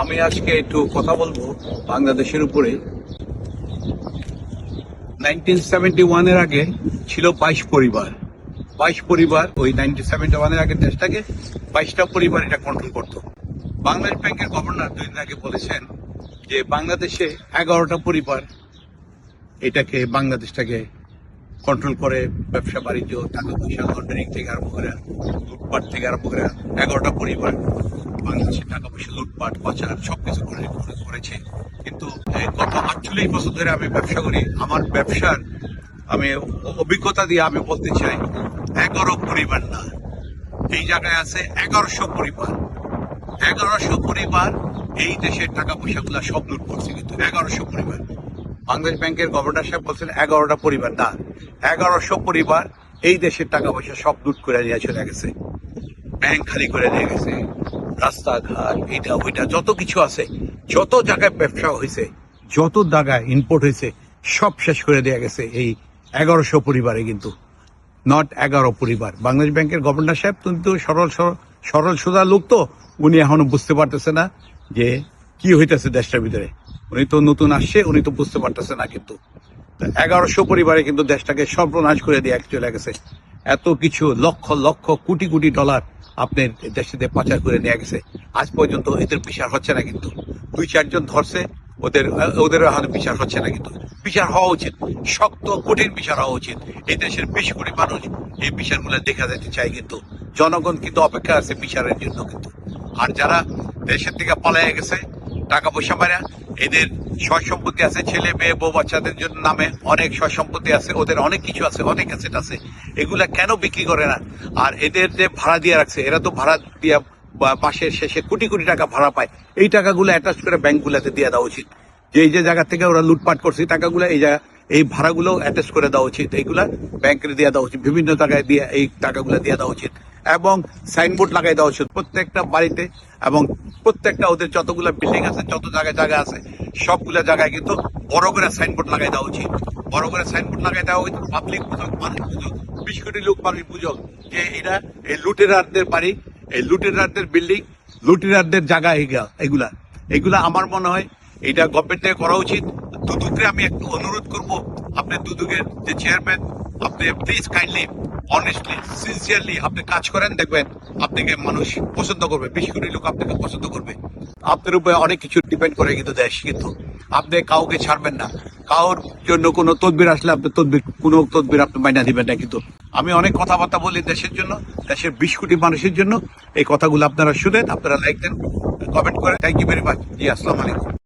আমি আজকে একটু কথা বলব বাংলাদেশের উপরে। নাইনটিন সেভেন্টি ওয়ানের আগে ছিল বাইশ পরিবার। বাইশ পরিবার, ওই নাইনটিন সেভেন্টি ওয়ানের আগে দেশটাকে বাইশটা পরিবার এটা কন্ট্রোল করতো। বাংলাদেশ ব্যাংকের গভর্নর দুই দিন আগে বলেছেন যে বাংলাদেশে এগারোটা পরিবার এটাকে বাংলাদেশটাকে কন্ট্রোল করে, ব্যবসা, বাণিজ্য, টাকা পয়সা লন্ডারিং থেকে আরম্ভ করে, লুটপাট থেকে আরম্ভ করে এগারোটা পরিবার। বাংলাদেশের টাকা পয়সা লুটপাট, পাচার, সবকিছু করে করে- করেছে। কিন্তু গত আটচল্লিশ বছর ধরে আমি ব্যবসা করি। আমার ব্যবসার আমি অভিজ্ঞতা দিয়ে আমি বলতে চাই, এগারো পরিবার না। এই জায়গায় আছে এগারোশো পরিবার। এগারোশো পরিবার এই দেশের টাকা পয়সাগুলা সব লুট করছে কিন্তু এগারোশো পরিবার। বাংলাদেশ ব্যাংকের গভর্নর সাহেব বলছেন, এগারোটা পরিবার না। এগারোশো পরিবার এই দেশের টাকা পয়সা সব লুট করে নিয়ে চলে গেছে। ব্যাংক খালি করে নিয়ে গেছে। রাস্তাঘাট এটা ওইটা, যত কিছু আছে, যত জায়গায় ব্যবসা হয়েছে যত জায়গায় ইম্পোর্ট হয়েছে সব শেষ করে দেওয়া গেছে এই এগারোশো পরিবারে কিন্তু। নট এগারো পরিবার। বাংলাদেশ ব্যাংকের গভর্নর সাহেব কিন্তু সরল সরল- সরল সোজা লোক তো, উনি এখনও বুঝতে পারতেছে না যে কি হইতেছে দেশটার ভিতরে। উনি তো নতুন আসছে, উনি তো বুঝতে পারতেছে না কিন্তু। এগারোশো পরিবারে কিন্তু দেশটাকে সর্বনাশ করে দিয়ে চলে গেছে। এত কিছু লক্ষ লক্ষ কোটি কোটি ডলার আপনার দেশে পাচার করে নিয়ে গেছে। আজ পর্যন্ত এদের বিচার হচ্ছে না কিন্তু। দুই, চারজন ধরছে, ওদের ওদের হাতে বিচার হচ্ছে না কিন্তু। বিচার হওয়া উচিত। শক্ত, কঠিন বিচার হওয়া উচিত। এই দেশের বিশ কোটি মানুষ এই বিচারগুলো দেখা যেতে চায় কিন্তু। জনগণ কিন্তু অপেক্ষা আছে বিচারের জন্য কিন্তু। আর যারা দেশের থেকে পালিয়ে গেছে, টাকা পয়সা মারা এদের সয় সম্পত্তি আছে, ছেলে, মেয়ে, বউ, বাচ্চাদের জন্য নামে অনেক সয় সম্পত্তি আছে, ওদের অনেক কিছু আছে, অনেক অ্যাসেট আছে। এগুলা কেন বিক্রি করে না? আর এদের যে ভাড়া দিয়ে রাখছে, এরা তো ভাড়া দিয়ে মাসের শেষে কোটি কোটি টাকা ভাড়া পায়। এই টাকাগুলো অ্যাটাচ করে ব্যাংকগুলোতে দিয়ে দেওয়া উচিত। যে এই যে জায়গা থেকে ওরা লুটপাট করছে, টাকাগুলো এই জায়গা এই ভাড়াগুলো অ্যাটাচ করে দেওয়া উচিত। এইগুলা ব্যাংকে দিয়ে দেওয়া উচিত। বিভিন্ন জায়গায় দিয়ে এই টাকাগুলো দিয়ে দেওয়া উচিত। এবং সাইনবোর্ড লাগাই দেওয়া উচিত প্রত্যেকটা বাড়িতে এবং প্রত্যেকটা ওদের যতগুলো বিল্ডিং আছে, যত জায়গায় জায়গা আছে, সবগুলো জায়গায় কিন্তু বড় করে সাইনবোর্ড লাগাই দেওয়া উচিত বড় করে সাইনবোর্ড লাগাই দেওয়া উচিত পাবলিক বুঝুক মানুষ বুঝুক বিশ কোটি লোক মানুষ বুঝুক যে এটা এই লুটেরারদের বাড়ি, এই লুটেরারদের বিল্ডিং লুটেরারদের জায়গা এগুলা এগুলা আমার মনে হয় এটা গভর্নমেন্টের করা উচিত। দুদুকে আমি একটু অনুরোধ করব, আপনি দুদুকের যে চেয়ারম্যান আপনি প্লিজ কাইন্ডলি অনেস্টলি সিনসিয়ারলি আপনি কাজ করেন, দেখবেন আপনাকে মানুষ পছন্দ করবে। বেশি কোটি লোক আপনাকে পছন্দ করবে। আপনার উপরে অনেক কিছু ডিপেন্ড করে কিন্তু দেশ, কিন্তু আপনি কাউকে ছাড়বেন না। কারোর জন্য কোনো তদবির আসলে আপনি তদবির, কোনো তদবির আপনি মাইনা দিবেন না কিন্তু। আমি অনেক কথাবার্তা বলি দেশের জন্য, দেশের বিশ কোটি মানুষের জন্য। এই কথাগুলো আপনারা শুনেন, আপনারা লাইক দেন কমেন্ট করেন। থ্যাংক ইউ ভেরি মাচ জি, আসসালামু আলাইকুম।